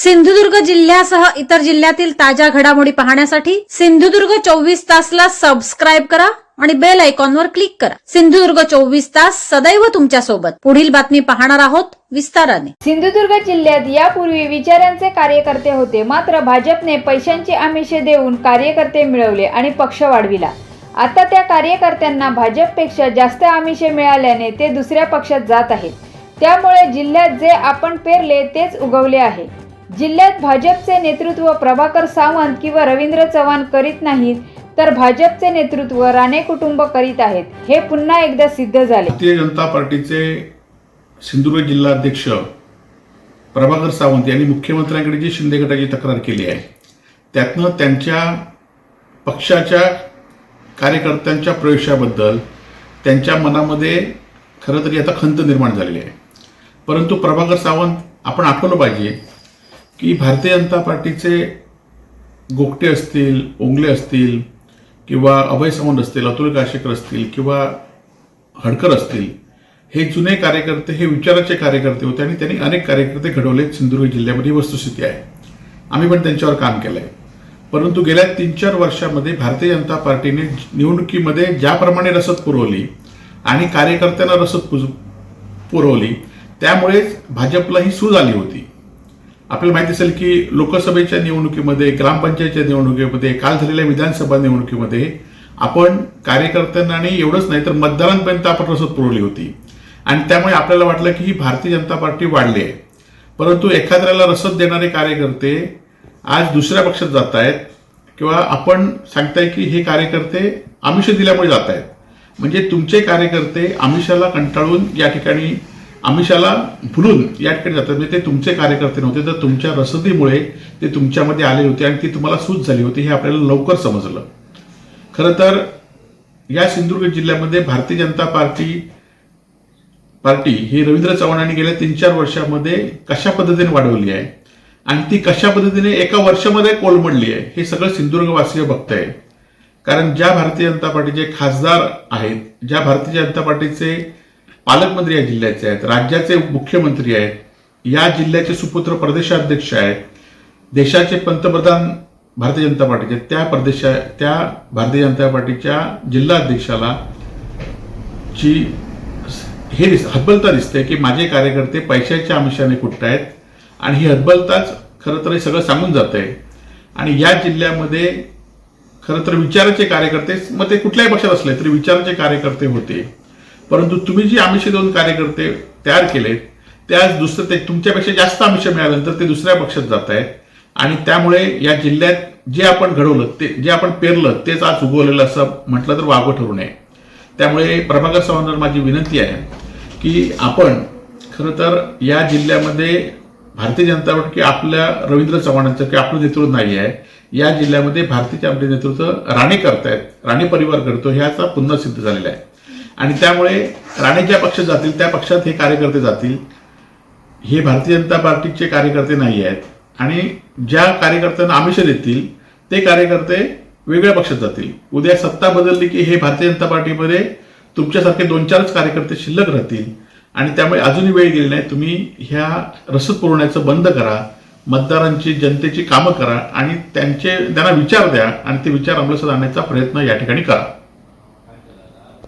सिंधुदुर्ग जिल्ह्यासह इतर जिल्ह्यातील ताज्या घडामोडी पाहण्यासाठी सिंधुदुर्ग चोवीस तासला सबस्क्राईब करा आणि बेल आयकॉनवर क्लिक करा. सिंधुदुर्ग चोवीस तास सदैव तुमच्यासोबत. पुढील बातमी पाहणार आहोत विस्ताराने. सिंधुदुर्ग जिल्ह्यात यापूर्वी विचारांचे कार्यकर्ते होते. मात्र भाजपने पैशांची आमिषे देऊन कार्यकर्ते मिळवले आणि पक्ष वाढविला. आता त्या कार्यकर्त्यांना भाजपपेक्षा जास्त आमिषे मिळाल्याने ते दुसऱ्या पक्षात जात आहेत. त्यामुळे जिल्ह्यात जे आपण पेरले तेच उगवले आहे. जिल्ह्यात भाजपचे नेतृत्व प्रभाकर सावंत किंवा रवींद्र चव्हाण करीत नाहीत तर भाजपचे नेतृत्व राणे कुटुंब करीत आहेत. हे पुन्हा एकदा सिद्ध झाले. भारतीय जनता पार्टीचे सिंधुदुर्ग जिल्हाध्यक्ष प्रभाकर सावंत यांनी मुख्यमंत्र्यांकडे जी शिंदे गटाची तक्रार केली आहे त्यातनं त्यांच्या पक्षाच्या कार्यकर्त्यांच्या प्रवेशाबद्दल त्यांच्या मनामध्ये खरं तरी आता खंत निर्माण झालेली आहे. परंतु प्रभाकर सावंत आपण आठवलं पाहिजे की भारतीय जनता पार्टीचे गोगटे असतील ओंगले असतील किंवा अभय सावंत असतील अतुल काशेकर असतील किंवा हडकर असतील हे जुने कार्यकर्ते हे विचाराचे कार्यकर्ते होते आणि त्यांनी अनेक कार्यकर्ते घडवले सिंधुदुर्ग जिल्ह्यामध्ये. ही वस्तुस्थिती आहे. आम्ही पण त्यांच्यावर काम केलं आहे परंतु गेल्या तीन चार वर्षामध्ये भारतीय जनता पार्टीने निवडणुकीमध्ये ज्याप्रमाणे रसद पुरवली आणि कार्यकर्त्यांना रसद पुज- पुरवली त्यामुळेच भाजपला ही सूज आली होती. आपल्याला माहिती असेल की लोकसभेच्या निवडणुकीमध्ये ग्रामपंचायतच्या निवडणुकीमध्ये काल झालेल्या विधानसभा निवडणुकीमध्ये आपण कार्यकर्त्यांना आणि एवढंच नाही तर मतदारांपर्यंत आपण रसद पुरवली होती. आणि त्यामुळे आपल्याला वाटलं की ही भारतीय जनता पार्टी वाढली आहे. परंतु एखाद्याला रसद देणारे कार्यकर्ते आज दुसऱ्या पक्षात जात आहेत किंवा आपण सांगताय की हे कार्यकर्ते आमिष दिल्यामुळे जात आहेत. म्हणजे तुमचे कार्यकर्ते आमिषाला कंटाळून या ठिकाणी आमिषाला भुलून या ठिकाणी जातात. म्हणजे ते तुमचे कार्यकर्ते नव्हते तर तुमच्या रसदीमुळे ते तुमच्यामध्ये आले होते आणि ती तुम्हाला सूज झाली होती हे आपल्याला लवकर समजलं. खरं तर या सिंधुदुर्ग जिल्ह्यामध्ये भारतीय जनता पार्टी पार्टी ही रवींद्र चव्हाणांनी गेल्या तीन चार वर्षामध्ये कशा पद्धतीने वाढवली आहे? आणि ती कशा पद्धतीने एका वर्षामध्ये कोलमडली आहे? हे सगळं सिंधुदुर्गवासीय बघताय. कारण ज्या भारतीय जनता पार्टीचे खासदार आहेत ज्या भारतीय जनता पार्टीचे पालकमंत्री या जिल्ह्याचे आहेत राज्याचे मुख्यमंत्री आहेत या जिल्ह्याचे सुपुत्र प्रदेशाध्यक्ष आहेत देशाचे पंतप्रधान भारतीय जनता पार्टीचे त्या प्रदेशा त्या भारतीय जनता पार्टीच्या जिल्हाध्यक्षाला ची हे दिस हतबलता दिसते की माझे कार्यकर्ते पैशाच्या आमिषाने कुठत आहेत आणि ही हतबलताच खरं तर हे सगळं सांगून जात आहे आणि या जिल्ह्यामध्ये खरं तर विचाराचे कार्यकर्ते मग ते कुठल्याही पक्षात असले तरी विचाराचे कार्यकर्ते होते. परंतु तुम्ही जी आमिष देऊन कार्यकर्ते तयार केलेत ते आज दुसरं ते तुमच्यापेक्षा जास्त आमिष मिळाल्यानंतर ते दुसऱ्या पक्षात जात आहेत आणि त्यामुळे या जिल्ह्यात जे आपण घडवलं ते जे आपण पेरलं तेच आज उगवलेलं असं म्हटलं तर वागवं ठरू नये. त्यामुळे प्रभाकर चव्हाणांना माझी विनंती आहे की आपण खरं तर या जिल्ह्यामध्ये भारतीय जनता पार्टी आपल्या रवींद्र चव्हाणांचं की आपलं नेतृत्व नाही आहे या जिल्ह्यामध्ये भारतीय आपले नेतृत्व राणे करतायत राणे परिवार करतो ह्याचा पुन्हा सिद्ध झालेला आहे. आणि त्यामुळे राणे ज्या पक्षात जातील त्या पक्षात हे कार्यकर्ते जातील. हे भारतीय जनता पार्टीचे कार्यकर्ते नाही आहेत. आणि ज्या कार्यकर्त्यांना आमिष देतील ते कार्यकर्ते वेगळ्या पक्षात जातील. उद्या सत्ता बदलली की हे भारतीय जनता पार्टीमध्ये तुमच्यासारखे दोन चारच कार्यकर्ते शिल्लक राहतील. आणि त्यामुळे अजूनही वेळ गेली नाही. तुम्ही ह्या रसद पुरवण्याचं बंद करा. मतदारांची जनतेची कामं करा. आणि त्यांचे त्यांना विचार द्या आणि ते विचार अंमलसात आणण्याचा प्रयत्न या ठिकाणी करा.